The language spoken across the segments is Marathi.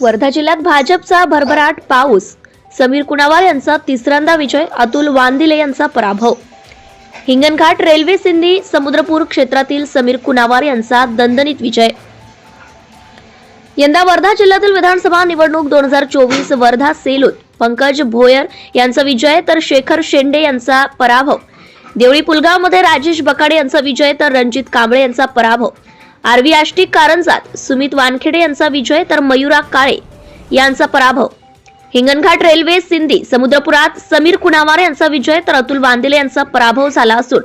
वर्धा जिल्ह्यात भाजपचा भरभराट पाऊस. समीर कुणावार यांचा तिसऱ्यांदा विजय अतुल वांदिले यांचा पराभव. हिंगणघाट रेल्वे सिंधी समुद्रपूर क्षेत्रातील समीर कुणावार यांचा दणदणीत विजय. यंदा वर्धा जिल्ह्यातील विधानसभा निवडणूक दोन हजार चोवीस वर्धा सेलूत पंकज भोयर यांचा विजय तर शेखर शेंडे यांचा पराभव. देवळी पुलगावमध्ये राजेश बकाडे यांचा विजय तर रणजित कांबळे यांचा पराभव. आरवी आष्टिक कारंजात सुमित वानखेडे यांचा विजय तर मयुरा काळे यांचा पराभव. हिंगणघाट रेल्वे सिंधी समुद्रपुरात समीर कुणावार यांचा विजय तर अतुल वांदिले यांचा पराभव झाला असून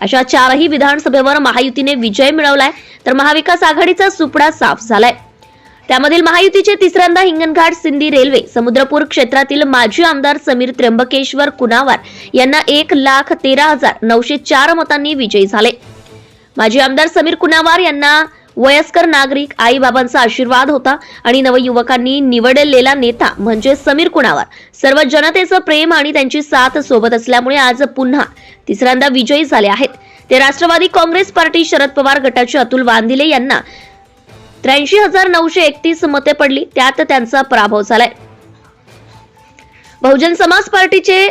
अशा चारही विधानसभेवर महायुतीने विजय मिळवलाय तर महाविकास आघाडीचा सुपडा साफ झालाय. त्यामधील महायुतीचे तिसऱ्यांदा हिंगणघाट सिंधी रेल्वे समुद्रपूर क्षेत्रातील माजी आमदार समीर त्र्यंबकेश्वर कुणावार यांना एक लाख तेरा हजार नऊशे चार मतांनी विजयी झाले. माजी आमदार समीर कुणावार यांना वयस्कर नागरिक आई बाबांचा आशीर्वाद होता आणि नवयुवकांनी निवडलेला नेता म्हणजे समीर कुणावार. सर्व जनतेचं प्रेम आणि त्यांची साथ सोबत असल्यामुळे आज पुन्हा तिसऱ्यांदा विजयी झाले आहेत. ते राष्ट्रवादी काँग्रेस पार्टी शरद पवार गटाचे अतुल वांदिले यांना त्र्याऐंशी हजार नऊशे एकतीस मते पडली त्यात त्यांचा पराभव झालाय. बहुजन समाज पार्टीचे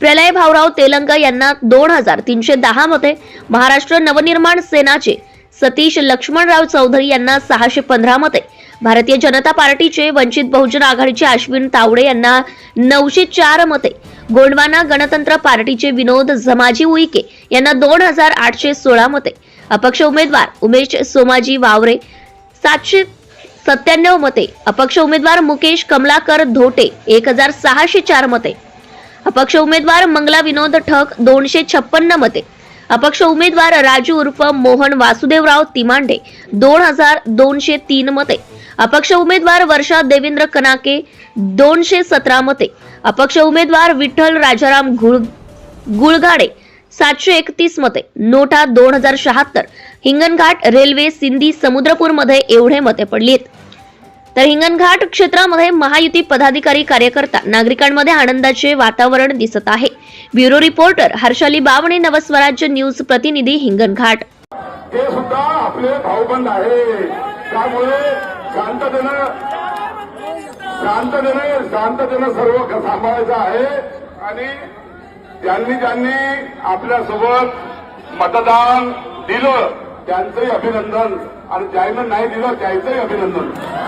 प्रलय भाऊराव तेलंग यांना दोन हजार तीनशे दहा मते महाराष्ट्र नवनिर्माण सेनाचे सतीश लक्ष्मणराव चौधरी यांना सहाशे पंधरा मते भारतीय जनता पार्टीचे वंचित बहुजन आघाडीचे अश्विन तावडे यांना नऊशे चार मते गोंडवाना गणतंत्र पार्टीचे विनोद झमाजी उईके यांना दोन हजार आठशे सोळा मते अपक्ष उमेदवार उमेश सोमाजी वावरे सातशे सत्त्याण्णव मते अपक्ष उमेदवार मुकेश कमलाकर धोटे एक हजार सहाशे चार मते अपक्ष उमेदवार मंगला विनोद ठक दोनशे छप्पन्न मते. अपक्ष उमेदवार राजू उर्फ मोहन वासुदेवराव तिमांडे दोन हजार दोनशे तीन मते. अपक्ष उमेदवार वर्षा देवेंद्र कनाके दोनशे सतरा मते. अपक्ष उमेदवार विठ्ठल राजाराम गुळ गुळगाडे सातशे एकतीस मते. नोटा दोन हजार शहात्तर. हिंगणघाट रेल्वे सिंधी समुद्रपूरमध्ये एवढे मते पडली आहेत तर हिंगणघाट क्षेत्रामध्ये महायुती पदाधिकारी कार्यकर्ता नागरिकांमध्ये आनंदाचे वातावरण दिसत आहे. Bureau reporter Harshali Bawane Navswarajya news प्रतिनिधी हिंगणघाट. ते सुद्धा आपले भाऊबंद आहे. त्यामुळे शांततेनं शांततेनं शांततेनं सर्व सांभाळायचं आहे. आणि ज्यांनी ज्यांनी आपल्यासोबत मतदान दिलं त्यांचंही अभिनंदन. आणि ज्यांना नाही दिलं त्यांचंही अभिनंदन.